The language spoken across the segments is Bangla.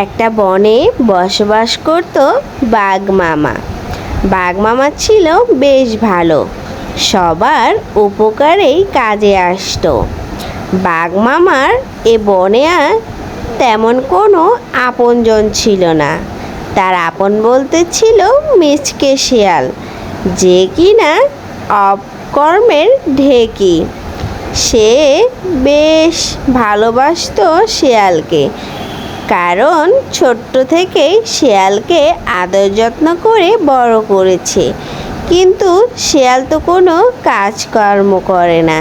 একটা বনে বসবাস করত বাঘ মামা। বাঘ মামা ছিল বেশ ভালো, সবার উপকারেই কাজে আসতো। বাঘ মামার এ বনে আর তেমন কোনো আপনজন ছিল না। তার আপন বলতে ছিল মিচকে শিয়াল, যে কিনা অপকর্মের ঢেকি। সে বেশ ভালোবাসতো শিয়ালকে কারণ ছোট্ট থেকেই শিয়ালকে আদর যত্ন করে বড় করেছে। কিন্তু শিয়াল তো কোনো কাজকর্ম করে না।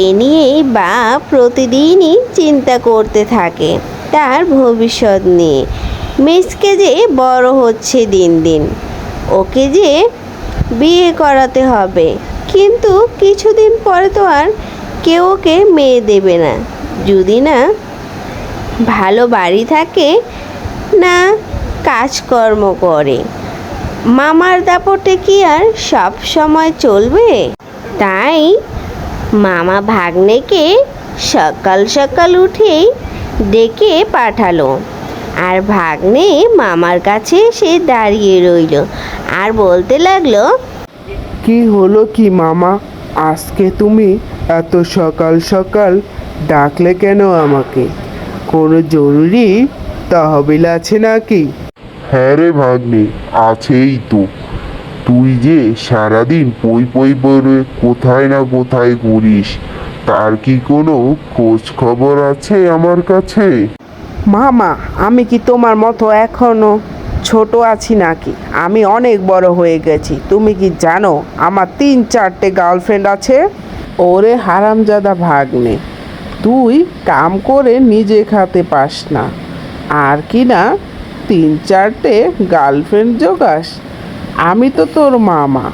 এ নিয়েই বা প্রতিদিনই চিন্তা করতে থাকে তার ভবিষ্যৎ নিয়ে। মিসকে যে বড় হচ্ছে দিন দিন, ওকে যে বিয়ে করাতে হবে। কিন্তু কিছুদিন পরে তো আর কেউ ওকে মেয়ে দেবে না। যদি না ভালো বাড়ি থাকে না কাজকর্ম করে? মামার দাপটে কি আর সব সময় চলবে? তাই মামা ভাগ্নেকে সকাল সকাল উঠেই ডেকে পাঠালো। আর ভাগ্নে মামার কাছে সে দাঁড়িয়ে রইল আর বলতে লাগল, কি হলো কি মামা? আজকে তুমি এত সকাল সকাল ডাকলে কেন আমাকে? কোনো জরুরি তহবিল আছে নাকি? হ্যাঁ রে ভাগ্নে আছেই তো। তুই যে সারাদিন পই পই বলে কোথায় না কোথায় ঘুরিস তার কি কোনো খোঁজ খবর আছে আমার কাছে? মামা আমি কি তোমার মতো এখনও ছোট আছি নাকি? আমি অনেক বড় হয়ে গেছি। তুমি কি জানো আমার তিন চারটে গার্লফ্রেন্ড আছে? ওরে হারামজাদা ভাগ্নে তুই কাম করে নিজে খাতে পাস না। আর কি না, তিন চারটে গার্লফ্রেন্ড জোগাস। আমি তো তোর মামা।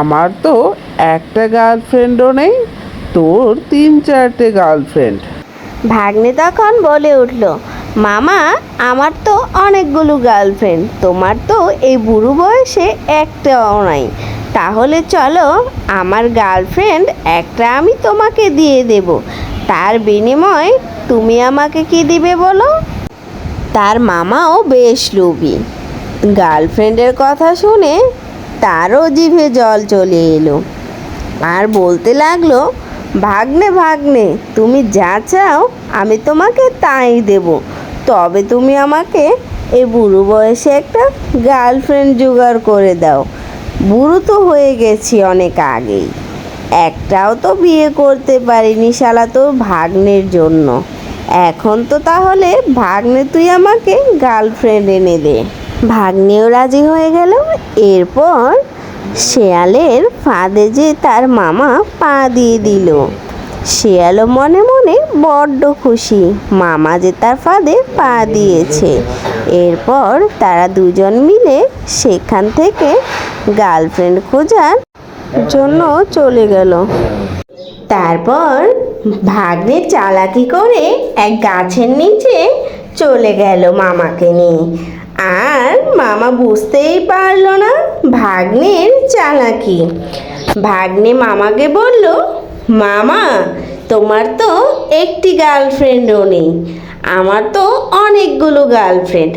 আমার তো একটা গার্লফ্রেন্ডও নেই, তোর তিন চারটে গার্লফ্রেন্ড ভাগ্নে তখন বলে উঠল, মামা, আমার তো অনেকগুলো গার্লফ্রেন্ড তোমার তো এই বুড়ো বয়সে একটাও নাই। তাহলে চলো, আমার গার্লফ্রেন্ড একটা আমি তোমাকে দিয়ে দেব। তার বিনিময়ে তুমি আমাকে কি দিবে বলো? তার মামাও বেশ লোভী। গার্লফ্রেন্ডের কথা শুনে তারও জিভে জল চলে এলো। আর বলতে লাগল, ভাগ্নে ভাগ্নে, তুমি যা চাও আমি তোমাকে তাই দেব। তবে তুমি আমাকে এই বুড়ো বয়সে একটা গার্লফ্রেন্ড জোগাড় করে দাও। বুড়ো তো হয়ে গেছি অনেক আগেই। একটাও তো বিয়ে করতে পারিনি শালা তোর ভাগ্নের জন্য। এখন তো তাহলে ভাগ্নে তুই আমাকে গার্লফ্রেন্ড এনে দে। ভাগ্নেও রাজি হয়ে গেল, এরপর শেয়ালের ফাঁদে যে তার মামা পা দিয়ে দিল। শেয়ালও মনে মনে বড্ড খুশি, মামা যে তার ফাঁদে পা দিয়েছে। এরপর তারা দুজন মিলে সেখান থেকে গার্লফ্রেন্ড খোঁজার জন্য চলে গেল। তারপর ভাগ্নে চালাকি করে এক গাছের নিচে চলে গেল মামাকে নিয়ে। আর মামা বুঝতেই পারল না ভাগ্নের চালাকি। ভাগ্নে মামাকে বলল, মামা, তোমার তো একটি গার্লফ্রেন্ডও নেই। আমার তো অনেকগুলো গার্লফ্রেন্ড।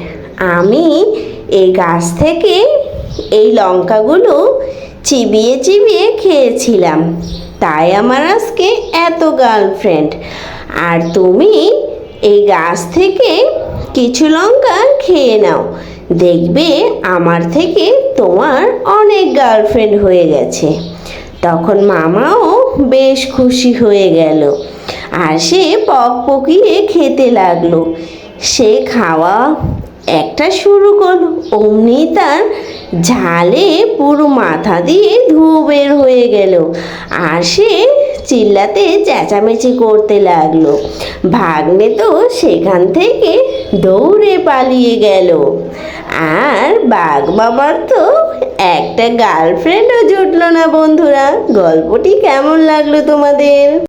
আমি এই গাছ থেকে এই লঙ্কাগুলো চিবিয়ে চিবিয়ে খেয়েছিলাম। তাই আমার আজকে এত গার্লফ্রেন্ড আর তুমি এই গাছ থেকে কিছু লঙ্কা খেয়ে নাও। দেখবে আমার থেকে তোমার অনেক গার্লফ্রেন্ড হয়ে গেছে। তখন মামাও বেশ খুশি হয়ে গেল। আর সে পক পকিয়ে খেতে লাগল। সে খাওয়া একটা শুরু করল। অমনি তার ঝালে পুরো মাথা দিয়ে ধুয়ো বের হয়ে গেল। আর সে চিল্লাতে চেঁচামেচি করতে লাগল। ভাগ্নে তো সেখান থেকে দৌড়ে পালিয়ে গেল। আর বাঘ বাবার তো একটা গার্লফ্রেন্ডও জুটলো না বন্ধুরা। গল্পটি কেমন লাগল তোমাদের?